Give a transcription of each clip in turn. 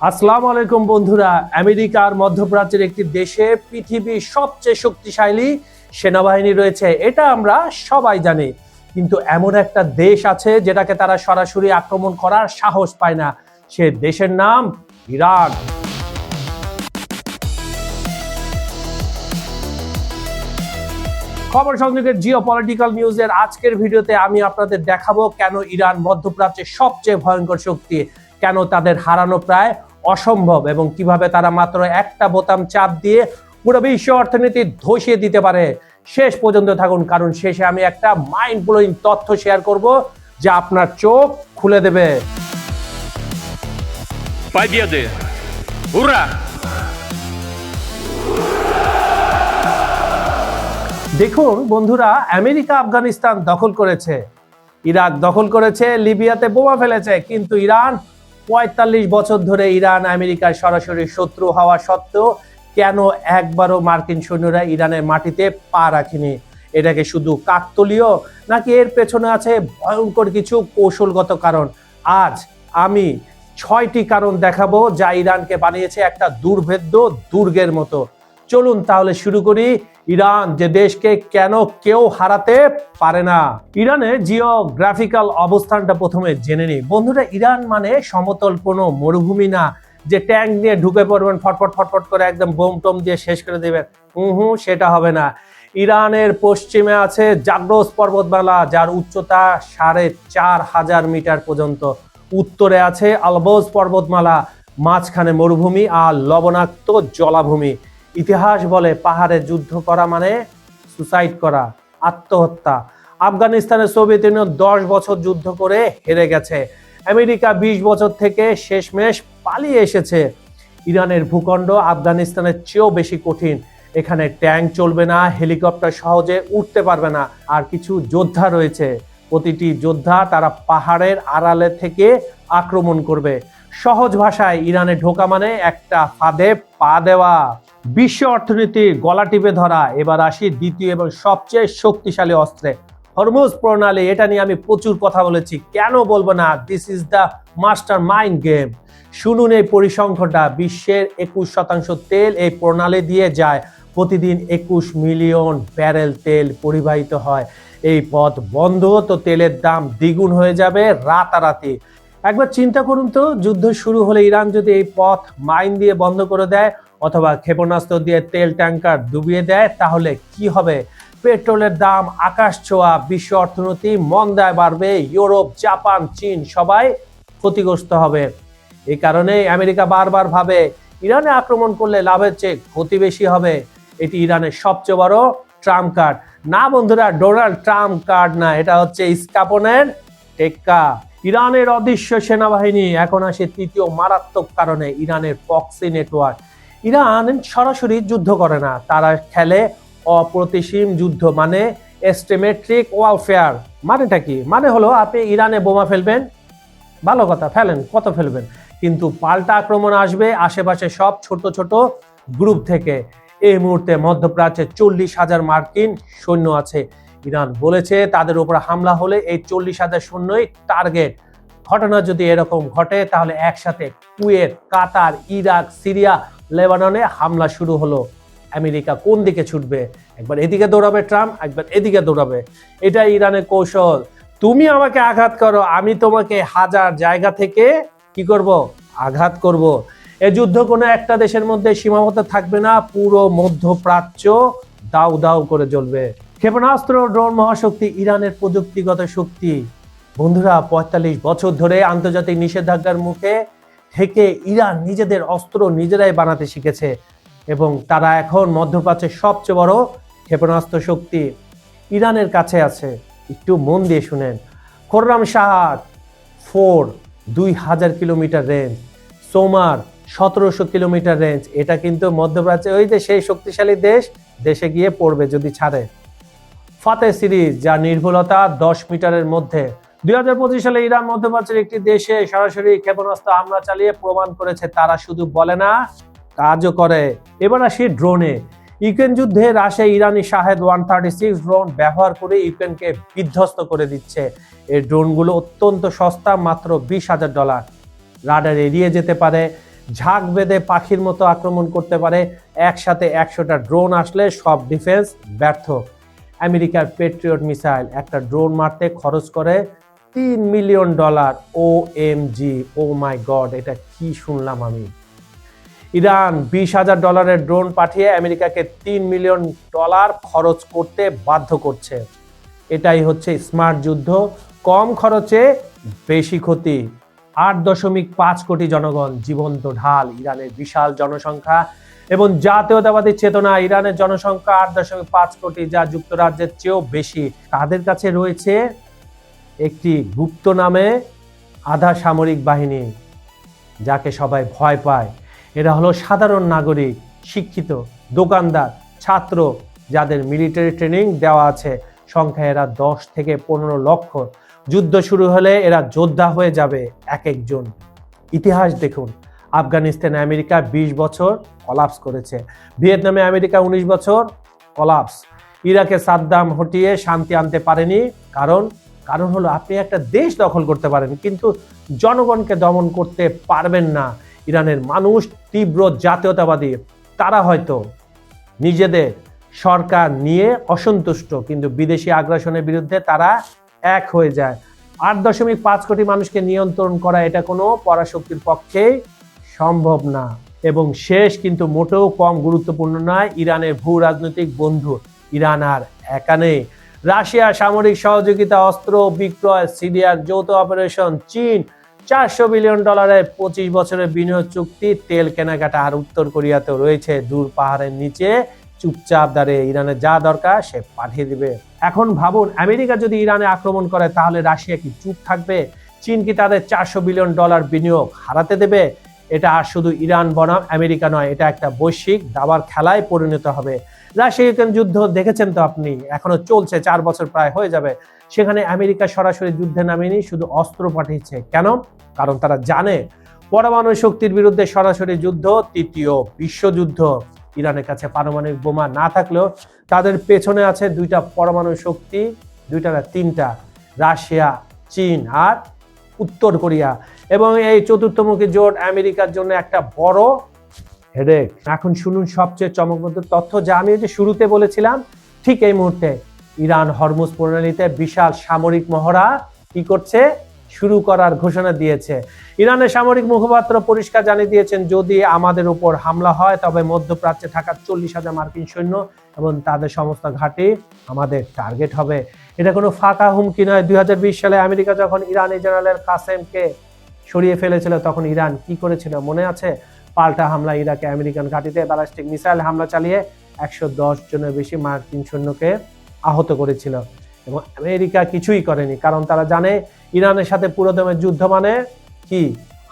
আসসালামু আলাইকুম বন্ধুরা। আমেরিকার মধ্যপ্রাচ্যের একটি দেশে পৃথিবীর সবচেয়ে শক্তিশালী সেনাবাহিনী রয়েছে, এটা আমরা সবাই জানি। কিন্তু এমন একটা দেশ আছে যেটাকে তারা সরাসরি আক্রমণ করার সাহস পায় না। সে দেশের নাম ইরান। খবর সংযোগের জিও পলিটিক্যাল নিউজের আজকের ভিডিওতে আমি আপনাদের দেখাবো কেন ইরান মধ্যপ্রাচ্যের সবচেয়ে ভয়ঙ্কর শক্তি, কেন তাদের হারানো প্রায় অসম্ভব এবং কিভাবে তারা মাত্র একটা বোতাম চাপ দিয়ে পুরো বিশ্ব অর্থনীতি ধসিয়ে দিতে পারে শেষ পর্যন্ত থাকুন কারণ শেষে আমি একটা মাইন্ড ব্লোয়িং তথ্য শেয়ার করব যা আপনার চোখ খুলে দেবে Победы! Ура! দেখুন বন্ধুরা আমেরিকা আফগানিস্তান দখল করেছে ইরাক দখল করেছে লিবিয়াতে বোমা ফেলেছে কিন্তু ইরান পঁয়তাল্লিশ বছর ধরে ইরান আমেরিকার সরাসরি শত্রু হওয়া সত্ত্বেও কেন একবারও মার্কিন সৈন্যরা ইরানের মাটিতে পা রাখেনি? এটাকে শুধু কাকতলীয়, নাকি এর পেছনে আছে ভয়ঙ্কর কিছু কৌশলগত কারণ? আজ আমি ছয়টি কারণ দেখাবো যা ইরানকে বানিয়েছে একটা দুর্ভেদ্য দুর্গের মতো। চলুন তাহলে শুরু করি। ইরান, যে দেশকে কেন কেউ হারাতে পারে না। ইরানের জিওগ্রাফিক্যাল অবস্থানটা প্রথমে জেনে নিই। বন্ধুরা, ইরান মানে সমতল কোনো মরুভূমি না। যে ট্যাঙ্ক নিয়ে ঢুকে পড়বেন, ফটফট ফটফট করে একদম বোম টোম দিয়ে শেষ করে দেবেন। হুম, সেটা হবে না। ইরানের পশ্চিমে আছে জাগ্রস পর্বতমালা, যার উচ্চতা সাড়ে চার হাজার মিটার পর্যন্ত। উত্তরে আছে আলবোজ পর্বতমালা, মাঝখানে মরুভূমি আর লবণাক্ত জলাভূমি। ইতিহাস বলে পাহাড়ে যুদ্ধ করা মানে সুসাইড করা, আত্মহত্যা। আফগানিস্তানের সোভিয়েত ইউনিয়ন দশ বছর যুদ্ধ করে হেরে গেছে। আমেরিকা বিশ বছর থেকে শেষমেশ পালিয়ে এসেছে। ইরানের ভূখণ্ড আফগানিস্তানের চেয়েও বেশি কঠিন। এখানে ট্যাঙ্ক চলবে না, হেলিকপ্টার সহজে উঠতে পারবে না, আর কিছু যোদ্ধা রয়েছে। প্রতিটি যোদ্ধা তারা পাহাড়ের আড়ালে থেকে আক্রমণ করবে। সহজ ভাষায়, ইরানে ঢোকা মানে একটা ফাঁদে পা দেওয়া। বিশ্ব অর্থনীতির গলা টিপে ধরা। এবার আসি দ্বিতীয় এবং সবচেয়ে শক্তিশালী অস্ত্রে। হরমুজ প্রণালী, এটা নিয়ে আমি প্রচুর কথা বলেছি। কেন বলব না this is the mastermind game শুনুন এই পরিসংখ্যানটা, বিশ্বের একুশ শতাংশ তেল এই প্রণালী দিয়ে যায়। প্রতিদিন একুশ মিলিয়ন ব্যারেল তেল পরিবাহিত হয়। এই পথ বন্ধ, তো তেলের দাম দ্বিগুণ হয়ে যাবে রাতারাতি। একবার চিন্তা করুন তো, যুদ্ধ শুরু হলে ইরান যদি এই পথ মাইন দিয়ে বন্ধ করে দেয় অথবা ক্ষেপণাস্ত্র দিয়ে তেল ট্যাঙ্কার ডুবিয়ে দেয়, তাহলে কি হবে? পেট্রোলের দাম আকাশ ছোঁয়া, বিশ্ব অর্থনীতি মন্দায় বাড়বে, ইউরোপ, জাপান, চীন সবাই ক্ষতিগ্রস্ত হবে। এই কারণে আমেরিকা বারবার ভাবে, ইরানে আক্রমণ করলে লাভের চেয়ে ক্ষতি বেশি হবে। এটি ইরানের সবচেয়ে বড় ট্রাম্প কার্ড। না বন্ধুরা, ডোনাল্ড ট্রাম্প কার্ড না, এটা হচ্ছে ইস্কাপনের টেক্কা। ইরানের অদৃশ্য সেনাবাহিনী, এখন আসে তৃতীয় মারাত্মক কারণে, ইরানের পক্সি নেটওয়ার্ক। ইরান সরাসরি যুদ্ধ করে না। তারা খেলে অপ্রতিসীম যুদ্ধ মানে এস্টিমেট্রিক ওয়ালফেয়ার মানেটা কি? মানে হলো আপনি ইরানে বোমা ফেলবেন, ভালো কথা, ফেলেন, কত ফেলবেন? কিন্তু পাল্টা আক্রমণ আসবে আশেপাশে সব ছোট ছোট গ্রুপ থেকে। এই মুহূর্তে মধ্যপ্রাচ্যে চল্লিশ হাজার মার্কিন সৈন্য আছে। ইরান বলেছে তাদের উপর হামলা হলে এই চল্লিশ হাজার সৈন্যই টার্গেট ঘটনা যদি এরকম ঘটে, তাহলে একসাথে কুয়েত, কাতার, ইরাক, সিরিয়া, লেবাননে হামলা শুরু হলো। আমেরিকা কোন দিকে ছুটবে? একবার এদিকে দৌড়াবে ট্রাম্প, একবার এদিকে দৌড়াবে। এটা ইরানের কৌশল। তুমি আমাকে আঘাত করো, আমি তোমাকে হাজার জায়গা থেকে কি করব? আঘাত করব। এ যুদ্ধ কোনো একটা দেশের মধ্যে সীমাবদ্ধ থাকবে না, পুরো মধ্যপ্রাচ্য দাউ দাউ করে জ্বলবে। ক্ষেপণাস্ত্র, ড্রোন, মহাশক্তি, ইরানের প্রযুক্তিগত শক্তি। বন্ধুরা, পঁয়তাল্লিশ বছর ধরে আন্তর্জাতিক নিষেধাজ্ঞার মুখে থেকে ইরান নিজেদের অস্ত্র নিজেরাই বানাতে শিখেছে এবং তারা এখন মধ্যপ্রাচ্যের সবচেয়ে বড় ক্ষেপণাস্ত্র শক্তি ইরানের কাছে আছে। একটু মন দিয়ে শুনেন। খোররাম শাহাদ ফোর, দুই হাজার কিলোমিটার রেঞ্জ সোমার, সতেরোশো কিলোমিটার রেঞ্জ এটা কিন্তু মধ্যপ্রাচ্যে ওই যে সেই শক্তিশালী দেশ, দেশে গিয়ে পড়বে যদি ছাড়ে। ফাতে সিরিজ যা নির্ভুলতা দশ মিটারের মধ্যে। দুই হাজার পঁচিশ সালে ইরান মধ্যপ্রাচ্যের একটি দেশে সরাসরি ক্ষেপণাস্ত্র হামলা চালিয়ে প্রমাণ করেছে, তারা শুধু বলে না, কাজও করে। এবার আসি ড্রোনে। ইউক্রেন যুদ্ধে রাশিয়া ইরানি Shahed one thirty six drone ব্যবহার করে ইউক্রেনকে বিধ্বস্ত করে দিচ্ছে। এই ড্রোনগুলো অত্যন্ত সস্তা, মাত্র বিশ হাজার ডলার। রাডার এড়িয়ে যেতে পারে, ঝাঁক বেঁধে পাখির মতো আক্রমণ করতে পারে, একসাথে একশোটা ড্রোন আসলে সব ডিফেন্স ব্যর্থ। আমেরিকার পেট্রিয়ট মিসাইল, একটা ড্রোন মারতে খরচ করে তিন million dollar O M G oh my god এটা কি শুনলাম আমি? ইরান বিশ হাজার ডলারের ড্রোন পাঠিয়ে আমেরিকাকে তিন মিলিয়ন ডলার খরচ করতে বাধ্য করছে। এটাই হচ্ছে স্মার্ট যুদ্ধ, কম খরচে বেশি ক্ষতি। আট দশমিক পাঁচ কোটি জনগণ জীবন্ত ঢাল, ইরানের বিশাল জনসংখ্যা এবং জাতীয়তাবাদী চেতনা, ইরানের জনসংখ্যা আট দশমিক পাঁচ কোটি, যা যুক্তরাজ্যের চেয়েও বেশি। তাদের কাছে রয়েছে একটি গুপ্ত নামে আধা সামরিক বাহিনী, যাকে সবাই ভয় পায়। এরা হলো সাধারণ নাগরিক, শিক্ষিত, দোকানদার, ছাত্র, যাদের মিলিটারি ট্রেনিং দেওয়া আছে। সংখ্যা এরা দশ থেকে পনেরো লক্ষ। যুদ্ধ শুরু হলে এরা যোদ্ধা হয়ে যাবে এক একজন। ইতিহাস দেখুন, আফগানিস্তানে আমেরিকা ২০ বছর কলাপস করেছে। ভিয়েতনামে আমেরিকা ১৯ বছর কলাপস ইরাকে সাদ্দাম হটিয়ে শান্তি আনতে পারেনি, কারণ কারণ হলো আপনি একটা দেশ দখল করতে পারেন, কিন্তু জনগণকে দমন করতে পারবেন না। ইরানের মানুষ তীব্র জাতীয়তাবাদী, তারা হয়তো নিজেদের সরকার নিয়ে অসন্তুষ্ট, কিন্তু বিদেশি আগ্রাসনের বিরুদ্ধে তারা এক হয়ে যায়। আট দশমিক পাঁচ কোটি মানুষকে নিয়ন্ত্রণ করা এটা কোনো পরাশক্তির পক্ষেই সম্ভব না। এবং শেষ কিন্তু মোটেও কম গুরুত্বপূর্ণ নয়, ইরানের ভূ রাজনৈতিক বন্ধু, ইরান আর একা নেই। রাশিয়া সামরিক সহযোগিতা, অস্ত্র বিক্রয়, সিরিয়ার যৌথ অপারেশন, চীন, চারশো বিলিয়ন ডলারের পঁচিশ বছরের বিনিয়োগ চুক্তি, তেল কেনাকাটা আর উত্তর কোরিয়াতেও রয়েছে। দূর পাহাড়ের নিচে চুপচাপ দাঁড়িয়ে ইরানের যা দরকার সে পাঠিয়ে দিবে। এখন ভাবুন, আমেরিকা যদি ইরানে আক্রমণ করে, তাহলে রাশিয়া কি চুপ থাকবে? চীন কি তাদের চারশো বিলিয়ন ডলার বিনিয়োগ হারাতে দেবে? এটা আর শুধু ইরান বনাম, আমেরিকা নয়, এটা একটা বৈশ্বিক দাবার খেলায় পরিণত হবে। রাশিয়া ইউক্রেন যুদ্ধ দেখেছেন তো আপনি? এখনও চলছে, চার বছর প্রায় হয়ে যাবে। সেখানে আমেরিকা সরাসরি যুদ্ধে নামেনি, শুধু অস্ত্র পাঠিয়েছে। কেন? কারণ তারা জানে, পরমাণু শক্তির বিরুদ্ধে সরাসরি যুদ্ধ, তৃতীয় বিশ্বযুদ্ধ। ইরানের কাছে পারমাণবিক বোমা না থাকলেও তাদের পেছনে আছে দুইটা পরমাণু শক্তি, দুইটা না তিনটা, রাশিয়া, চীন আর উত্তর কোরিয়া। এবং এই চতুর্থমুখী জোট আমেরিকার জন্য একটা বড় হেডেক। এখন শুনুন সবচেয়ে চমকপ্রদ তথ্য যা আমি যে শুরুতে বলেছিলাম। ঠিক এই মুহূর্তে ইরান হরমুজ প্রণালীতে বিশাল সামরিক মহড়া কি করছে? শুরু করার ঘোষণা দিয়েছে। ইরানের সামরিক মুখপাত্র পরিষ্কার জানিয়ে দিয়েছেন, যদি আমাদের উপর হামলা হয়, তবে মধ্যপ্রাচ্যে থাকা চল্লিশ হাজার মার্কিন সৈন্য এবং তাদের সমস্ত ঘাঁটি আমাদের টার্গেট হবে। এটা কোনো ফাঁকা হুমকি নয়। দুই সালে আমেরিকা যখন ইরানি জেনারেল কাসেমকে সরিয়ে ফেলেছিল, তখন ইরান কি করেছিল মনে আছে? পাল্টা হামলা ইরাকে আমেরিকান ঘাঁটিতে ব্যালাস্টিক মিসাইল হামলা চালিয়ে একশো দশ জনের বেশি মার্কিন সৈন্যকে আহত করেছিল। এবং আমেরিকা কিছুই করেনি, কারণ তারা জানে ইরানের সাথে পুরোদমের যুদ্ধ মানে কি?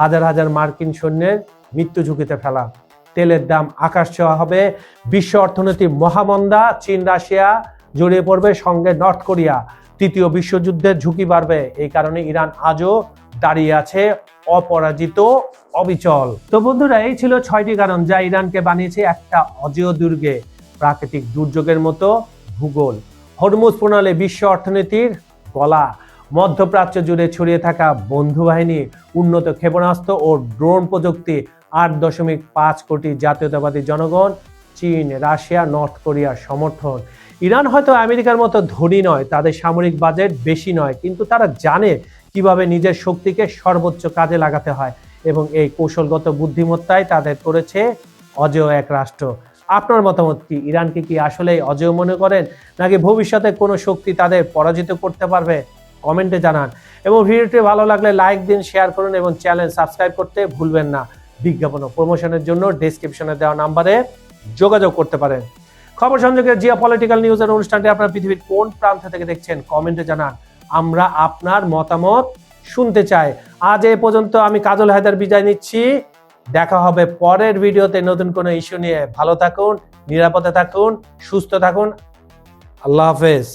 হাজার হাজার মার্কিন সৈন্যের মৃত্যু ঝুঁকিতে ফেলা। তেলের দাম আকাশ ছোঁয়া হবে, বিশ্ব অর্থনীতি মহামন্দা, চীন, রাশিয়া জড়িয়ে পড়বে, সঙ্গে নর্থ কোরিয়া। তৃতীয় বিশ্বযুদ্ধের ঝুঁকি বাড়বে, এই কারণে ইরান আজও দাঁড়িয়ে আছে অপরাজিত অবিচল। তো বন্ধুরা, এই ছিল ছয়টি কারণ যা ইরানকে বানিয়েছে একটা অজেয় দুর্গে, প্রাকৃতিক দুর্যোগের মতো ভূগোল। হরমুজ প্রণালী বিশ্ব অর্থনীতির গলা মধ্যপ্রাচ্য জুড়ে ছড়িয়ে থাকা বন্ধু বাহিনী উন্নত ক্ষেপণাস্ত্র ও ড্রোন প্রযুক্তি, আট দশমিক পাঁচ কোটি জাতীয়তাবাদী জনগণ, চীন, রাশিয়া, নর্থ কোরিয়ার সমর্থন। ইরান হয়তো আমেরিকার মতো ধনী নয়, তাদের সামরিক বাজেট বেশি নয়, কিন্তু তারা জানে কীভাবে নিজের শক্তিকে সর্বোচ্চ কাজে লাগাতে হয়। এবং এই কৌশলগত বুদ্ধিমত্তায় তাদের করেছে অজেয় এক রাষ্ট্র। আপনার মতামত কি? ইরানকে কি আসলেই অজেয় মনে করেন? নাকি ভবিষ্যতে কোনো শক্তি তাদের পরাজিত করতে পারবে? কমেন্টে জানান। এবং ভিডিওটি ভালো লাগলে লাইক দিন, শেয়ার করুন এবং চ্যানেল সাবস্ক্রাইব করতে ভুলবেন না। বিজ্ঞাপন ও প্রমোশনের জন্য ডেসক্রিপশনে দেওয়া নাম্বারে যোগাযোগ করতে পারেন। খবর সংযোগের জিয়া পলিটিক্যাল নিউজের অনুষ্ঠানটি আপনারা পৃথিবীর কোন প্রান্ত থেকে দেখছেন? কমেন্টে জানান। আমরা আপনার মতামত শুনতে চাই। আজ এ পর্যন্ত আমি কাজল হায়দার বিদায় নিচ্ছি। দেখা হবে পরের ভিডিওতে নতুন কোনো ইস্যু নিয়ে। ভালো থাকুন, নিরাপদে থাকুন, সুস্থ থাকুন। আল্লাহ হাফেজ।